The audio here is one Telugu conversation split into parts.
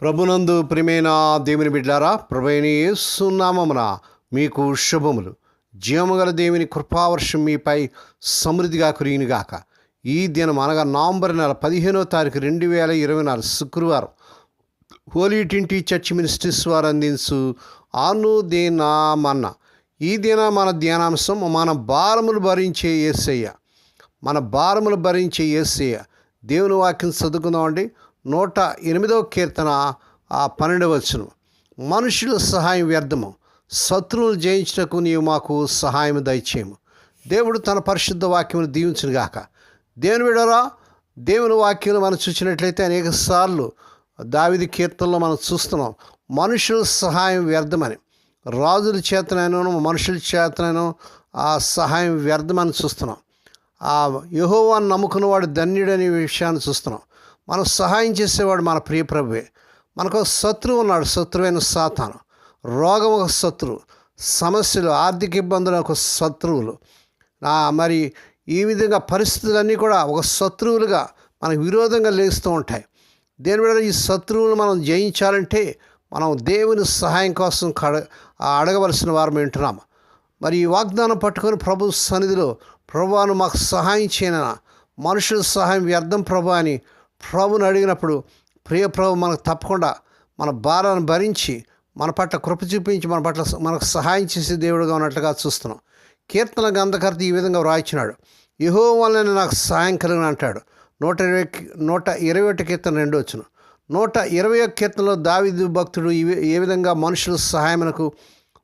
ప్రభునందు ప్రియమైన దేవుని బిడ్డారా ప్రభుని యేసునామమున మీకు శుభములు. జీవముగల దేవుని కృపావర్షం మీపై సమృద్ధిగా కురిగినగాక ఈ దినం అనగా నవంబర్ నెల పదిహేనో తారీఖు రెండు వేల ఇరవై నాలుగు శుక్రవారం హోలీ టింటి చర్చ్ మినిస్ట్రీస్ వారు అందించు ఆనుదేనామన్న ఈ దిన మన ధ్యానాంశం మన భారములు భరించే ఏసయ్య. మన భారములు భరించే ఏసయ్య. దేవుని వాక్యం చదువుకుందామండి. నూట ఎనిమిదవ కీర్తన ఆ పన్నెండు వచ్చును మనుషుల సహాయం వ్యర్థము. శత్రువులు జయించటకు నీవు మాకు సహాయం దయచేయము. దేవుడు తన పరిశుద్ధ వాక్యమును దీవించును గాక. దేవుని విడరా దేవుని వాక్యం మనం చూసినట్లయితే అనేక సార్లు దావిది కీర్తనలో మనం చూస్తున్నాం మనుషుల సహాయం వ్యర్థమని. రాజుల చేతనైనా మనుషుల చేతనైనా ఆ సహాయం వ్యర్థమని చూస్తున్నాం. ఆ యహోవాన్ని నమ్ముకున్నవాడు ధన్యుడనే విషయాన్ని చూస్తున్నాం. మనం సహాయం చేసేవాడు మన ప్రియ ప్రభువే. మనకు శత్రువు ఉన్నాడు శత్రువైన సాతాను. రోగం ఒక శత్రువు సమస్యలు ఆర్థిక ఇబ్బందులు ఒక శత్రువులు. మరి ఈ విధంగా పరిస్థితులన్నీ కూడా ఒక శత్రువులుగా మనకు విరోధంగా లేస్తూ ఉంటాయి. దేని మీద ఈ శత్రువులు మనం జయించాలంటే మనం దేవుని సహాయం కోసం కడ అడగవలసిన వారం వింటున్నాము మరి ఈ వాగ్దానం పట్టుకొని ప్రభు సన్నిధిలో ప్రభువాను మాకు సహాయం చేయన? మనుషుల సహాయం వ్యర్థం ప్రభు అని ప్రభుని అడిగినప్పుడు ప్రియ ప్రభు మనకు తప్పకుండా మన భారాన్ని భరించి మన పట్ల కృప చూపించి మన పట్ల మనకు సహాయం చేసే దేవుడుగా ఉన్నట్లుగా చూస్తున్నాం. కీర్తన గంధకర్త ఈ విధంగా వ్రాయించినాడు యహో వల్లనే నాకు సహాయం కలిగిన అంటాడు. నూట ఇరవై నూట ఇరవై ఒకటి కీర్తన రెండు వచ్చును. నూట ఇరవై ఒక కీర్తనలో దావిదు భక్తుడు ఏ విధంగా మనుషుల సహాయమునకు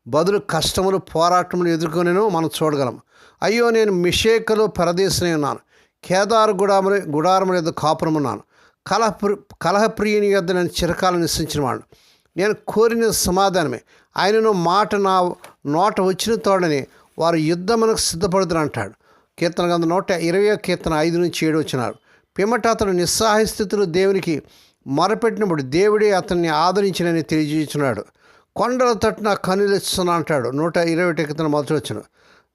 బదులు కష్టములు పోరాటములు ఎదుర్కొనేనో మనం చూడగలం. అయ్యో నేను మిషేకలో పరదేశనే ఉన్నాను. కేదారు గుడాములు గుడారముల యొద్ద కాపురమున్నాను. కలహప్రి కలహప్రియుని యొద్ద నేను చిరకాలను నిశ్చించిన వాడు నేను కోరిన సమాధానమే. ఆయనను మాట నా నోట వచ్చిన తోడని వారు యుద్ధమునకు సిద్ధపడుతున్నారు అంటాడు. కీర్తన గంధ నూట ఇరవై కీర్తన ఐదు నుంచి ఏడు వచ్చినారు పిమ్మట అతను నిస్సహాయ స్థితిలో దేవునికి మొరపెట్టినప్పుడు దేవుడే అతన్ని ఆదరించినని తెలియజేస్తున్నాడు కొండల తట్టున కనులెచ్చుతున్నా అంటాడు. నూట ఇరవై ఒకటి కీర్తన మొదటి వచ్చిన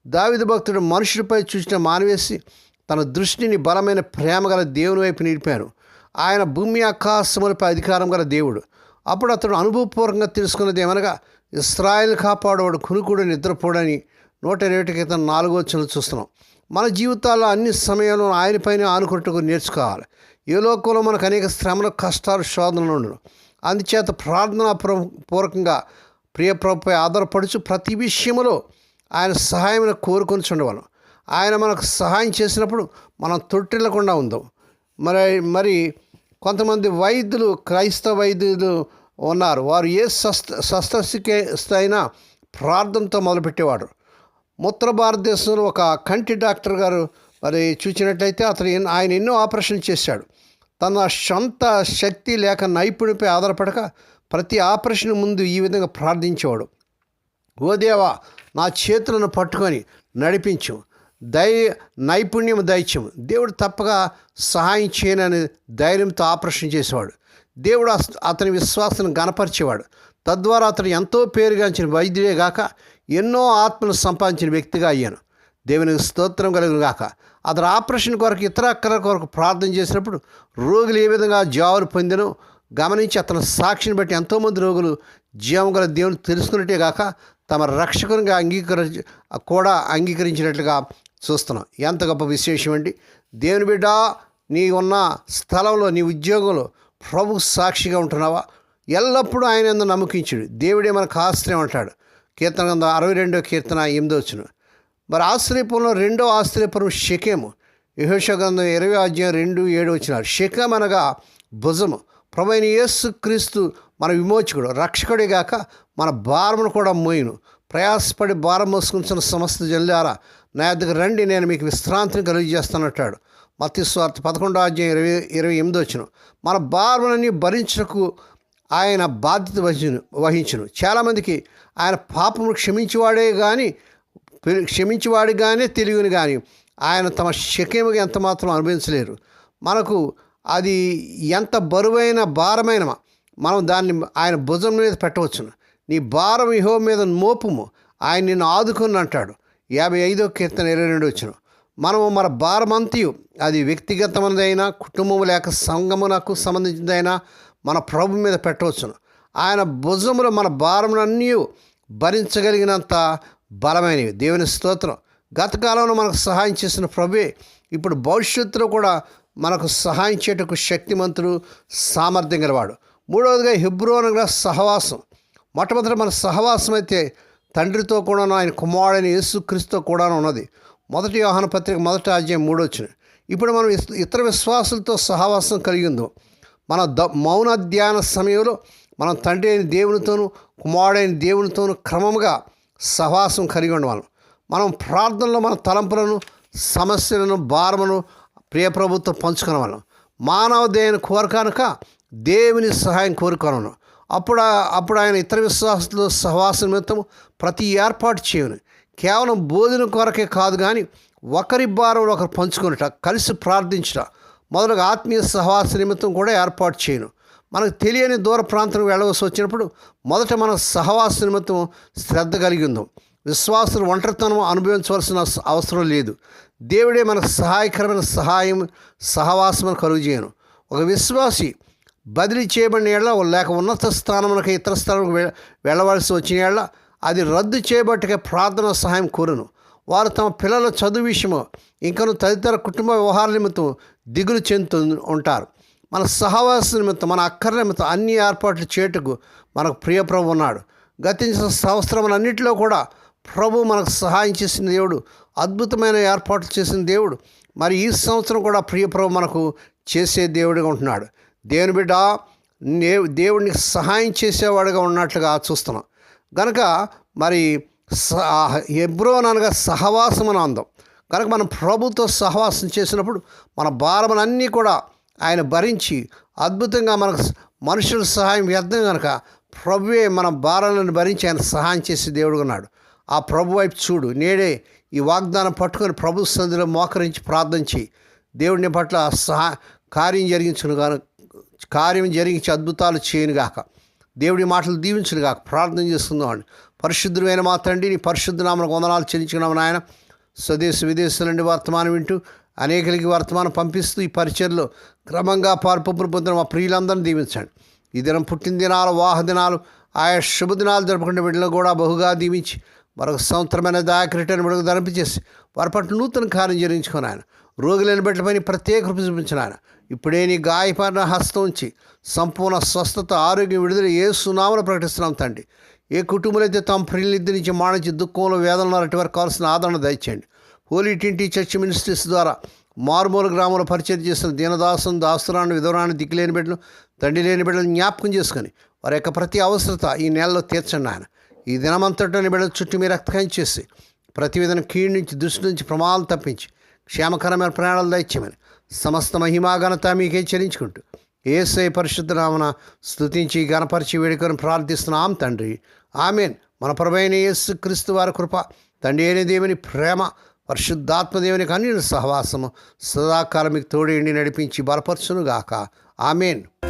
దావిద భక్తుడు మనుషులపై చూసిన మానవేసి తన దృష్టిని బలమైన ప్రేమ గల దేవుని వైపు నిలిపాను ఆయన భూమి ఆకాశములపై అధికారం గల దేవుడు. అప్పుడు అతడు అనుభవపూర్వకంగా తెలుసుకున్నది ఏమనగా ఇస్రాయల్ కాపాడవాడు కునుకుడు నిద్రపోడని నూట ఇరవై ఒకటి క్రితం నాలుగో వచ్చిన చూస్తున్నాం. మన జీవితాల్లో అన్ని సమయంలో ఆయనపైన ఆనుకుంటూ నేర్చుకోవాలి. ఏ లోకంలో మనకు అనేక శ్రమలు కష్టాలు శోధనలు ఉండను అందుచేత ప్రార్థనా పూర్వకంగా ప్రియ ప్రభుపై ఆధారపడుచు ప్రతి విషయంలో ఆయన సహాయం కోరుకొని ఉండవలం ఆయన మనకు సహాయం చేసినప్పుడు మనం తొట్టిల్లకుండా ఉందాం. మరి మరి కొంతమంది వైద్యులు క్రైస్తవ వైద్యులు ఉన్నారు. వారు ఏ శస్త్ర శస్త్రచికిత్స అయినా ప్రార్థనతో మొదలుపెట్టేవాడు. ఉత్తర భారతదేశంలో ఒక కంటి డాక్టర్ గారు మరి చూసినట్లయితే అతను ఆయన ఎన్నో ఆపరేషన్లు చేశాడు. తన సొంత శక్తి లేక నైపుణ్యంపై ఆధారపడక ప్రతి ఆపరేషన్ ముందు ఈ విధంగా ప్రార్థించేవాడు. ఓ దేవా నా చేతులను పట్టుకొని నడిపించు. దై నైపుణ్యం దైత్యం. దేవుడు తప్పగా సహాయం చేయనని ధైర్యంతో ఆపరేషన్ చేసేవాడు. దేవుడు అతని విశ్వాసాన్ని గనపరిచేవాడు తద్వారా అతను ఎంతో పేరుగాంచిన వైద్యుడే గాక ఎన్నో ఆత్మను సంపాదించిన వ్యక్తిగా అయ్యాను. దేవునికి స్తోత్రం కలిగిన గాక అతను ఆపరేషన్ కొరకు ఇతర అక్కల కొరకు ప్రార్థన చేసినప్పుడు రోగులు ఏ విధంగా జావులు పొందినో గమనించి అతని సాక్షిని బట్టి ఎంతోమంది రోగులు జీవం గల దేవుని తెలుసుకున్నట్టే గాక తమ రక్షకునిగా అంగీకరించి కూడా అంగీకరించినట్లుగా చూస్తున్నాం. ఎంత గొప్ప విశేషం అండి? దేవుని బిడ్డ నీ ఉన్న స్థలంలో నీ ఉద్యోగంలో ప్రభు సాక్షిగా ఉంటున్నావా? ఎల్లప్పుడూ ఆయన ఎందు నమ్మకించుడు. దేవుడే మనకు ఆశ్రయం అంటాడు. కీర్తన గ్రంథం అరవై రెండో కీర్తన ఎనిమిదో వచ్చిన మరి ఆశ్రయపురంలో రెండో ఆశ్రయపురం షకేము. యహోష గ్రంథం ఇరవై అధ్యాయం రెండు ఏడు వచ్చినారు షకేం అనగా భుజము. ప్రభైన యేసు క్రీస్తు మన విమోచకుడు రక్షకుడే గాక మన భారమును కూడా మోయును. ప్రయాసపడి భారం మోసుకుంటున్న సమస్త జల్లారా నా దగ్గర రండి నేను మీకు విశ్రాంతిని కలుగజేస్తానంటాడు. మత్తి స్వార్థ పదకొండో అధ్యాయం ఇరవై ఇరవై ఎనిమిది వచ్చిన. మన భారములన్నీ భరించకు ఆయన బాధ్యత వహించును వహించును. చాలామందికి ఆయన పాపమును క్షమించేవాడే కానీ క్షమించేవాడు కానీ తెలియని కానీ ఆయన తమ శక్యముగా ఎంత మాత్రం అనుభవించలేరు. మనకు అది ఎంత బరువైన భారమైన మనం దాన్ని ఆయన భుజం మీద పెట్టవచ్చును. నీ భారం ఇహో మీద మోపుము. ఆయన నిన్ను ఆదుకుని అంటాడు. యాభై ఐదో కీర్తన ఇరవై రెండు వచ్చిన మనము మన భారమంతయు అది వ్యక్తిగతమైనదైనా కుటుంబం లేక సంగమునకు సంబంధించిందైనా మన ప్రభు మీద పెట్టవచ్చును. ఆయన భుజములు మన భారములన్నీ భరించగలిగినంత బలమైనవి. దేవుని స్తోత్రం. గత కాలంలో మనకు సహాయం చేసిన ప్రభే ఇప్పుడు భవిష్యత్తులో కూడా మనకు సహాయం చేయటకు శక్తిమంతుడు సామర్థ్యం గలవాడు. మూడవదిగా హిబ్రోనగా సహవాసం. మొట్టమొదటి మన సహవాసం అయితే తండ్రితో కూడాను ఆయన కుమారుడైన యేసుక్రీస్తుతో కూడాను ఉన్నది. మొదటి వ్యవహాన పత్రిక మొదటి అధ్యాయం మూడు వచ్చిన. ఇప్పుడు మనం ఇతర విశ్వాసులతో సహవాసం కలిగి ఉందాం. మన ద మౌన ధ్యాన సమయంలో మనం తండ్రి అయిన దేవునితోనూ కుమారుడైన దేవునితోనూ క్రమముగా సహవాసం కలిగి ఉండవాలి మనం ప్రార్థనలో మన తలంపులను సమస్యలను భారమును ప్రియప్రభుత్వం పంచుకునేవాళ్ళం. మానవ దేని కోరకనుక దేవుని సహాయం కోరుకోను అప్పుడు అప్పుడు ఆయన ఇతర విశ్వాసంలో సహవాస నిమిత్తం ప్రతి ఏర్పాటు చేయను. కేవలం బోధన కొరకే కాదు కానీ ఒకరి భారం ఒకరు పంచుకొనుట కలిసి ప్రార్థించుట మొదలుగా ఆత్మీయ సహవాస నిమిత్తం కూడా ఏర్పాటు చేయను. మనకు తెలియని దూర ప్రాంతం వెళ్ళవలసి వచ్చినప్పుడు మొదట మన సహవాస నిమిత్తం శ్రద్ధ కలిగి ఉందాం. విశ్వాసులు ఒంటరితనం అనుభవించవలసిన అవసరం లేదు. దేవుడే మనకు సహాయకరమైన సహాయం సహవాసం కలుగు చేయను ఒక విశ్వాసి బదిలీ చేయబడిన ఏళ్ళ లేక ఉన్నత స్థానమునకు ఇతర స్థానంకు వెళ్ళవలసి వచ్చిన ఏళ్ళ అది రద్దు చేయబట్టుకే ప్రార్థన సహాయం కోరును. వారు తమ పిల్లల చదువు విషయము ఇంకను తదితర కుటుంబ వ్యవహారాల నిమిత్తం దిగులు చెందుతూ ఉంటారు. మన సహవాస నిమిత్తం మన అక్కర నిమిత్తం అన్ని ఏర్పాట్లు చేటుకు మనకు ప్రియప్రభు ఉన్నాడు. గతించిన సంవత్సరములన్నింటిలో కూడా ప్రభు మనకు సహాయం చేసిన దేవుడు అద్భుతమైన ఏర్పాట్లు చేసిన దేవుడు మరి ఈ సంవత్సరం కూడా ప్రియప్రభు మనకు చేసే దేవుడిగా ఉంటున్నాడు. దేవుని బిడ్డ నే దేవుడిని సహాయం చేసేవాడుగా ఉన్నట్లుగా చూస్తున్నాం. కనుక మరి స- అనగా సహవాసం అని అందం. కనుక మనం ప్రభుతో సహవాసం చేసినప్పుడు మన భారములన్నీ కూడా ఆయన భరించి అద్భుతంగా మనకు మనుషుల సహాయం వ్యర్థం కనుక ప్రభువే మన భారాలను భరించి ఆయన సహాయం చేసే దేవుడు ఉన్నాడు. ఆ ప్రభు వైపు చూడు నేడే ఈ వాగ్దానం పట్టుకొని ప్రభు సంధిలో మోకరించి ప్రార్థించి దేవుడిని పట్ల సహా కార్యం జరిగించును గాను కార్యం జరిగించి అద్భుతాలు చేయనుగాక దేవుడి మాటలు దీవించునుగాక ప్రార్థన చేస్తున్నామండి పరిశుద్ధమైన మా తండ్రి నీ పరిశుద్ధ నామకు వందనాలు చెల్లించుకున్నాము నాయన. స్వదేశ విదేశాల నుండి వర్తమానం వింటూ అనేకలకి వర్తమానం పంపిస్తూ ఈ పరిచయలో క్రమంగా పాల్పొప్పును పొందిన మా ప్రియులందరినీ దీవించండి. ఈ దినం పుట్టిన దినాలు వాహ దినాలు ఆయా శుభదినాలు జరుపుకునే వీటిలో కూడా బహుగా దీవించి మరొక సంవత్సరమైన దాయకరిటని బిడ్డకు ధరింపచేసి వారి పట్ల నూతన కార్యం జరిగించుకుని ఆయన. రోగులైన బిడ్డలపైన ప్రత్యేక కృప చూపించిన ఆయన. ఇప్పుడే నీ గాయపడిన హస్తం ఉంచి సంపూర్ణ స్వస్థత ఆరోగ్యం విడుదల ఏ సునామను ప్రకటిస్తున్నాం తండ్రి. ఏ కుటుంబాలైతే అయితే తమ ప్రియులిద్దరి నుంచి మాణించి దుఃఖంలో వేదనలు అటు వరకు కావాల్సిన ఆదరణ దయచేయండి. హోలీ టింటి చర్చ్ మినిస్ట్రీస్ ద్వారా మారుమూల గ్రామంలో పరిచయం చేస్తున్న దీనదాసం దాసురాన్ని విధవరాన్ని దిక్కులేని బిడ్డలు తండ్రి లేని బిడ్డలు జ్ఞాపకం చేసుకొని వారి యొక్క ప్రతి అవసరత ఈ నెలలో తీర్చండి ఆయన. ఈ దినమంతటిని బిడ్డల చుట్టూ మీరు రక్తకం చేసి ప్రతి విధంగా కీడు నుంచి దృష్టి నుంచి ప్రమాదాలు తప్పించి క్షేమకరమైన ప్రయాణాలు దయచేయమని సమస్త మహిమాఘనత మీకే చెల్లించుకుంటూ ఏసై పరిశుద్ధ నామన స్తుతించి గణపరిచి వేడుకొని ప్రార్థిస్తున్నాం తండ్రి. ఆమెన్. మన ప్రభైన యేసు క్రీస్తు వారి కృప తండ్రి అయిన దేవుని ప్రేమ పరిశుద్ధాత్మదేవుని దేవునికి సహవాసము సదాకాలం మీకు తోడేండి నడిపించి బలపరచునుగాక. ఆమెన్.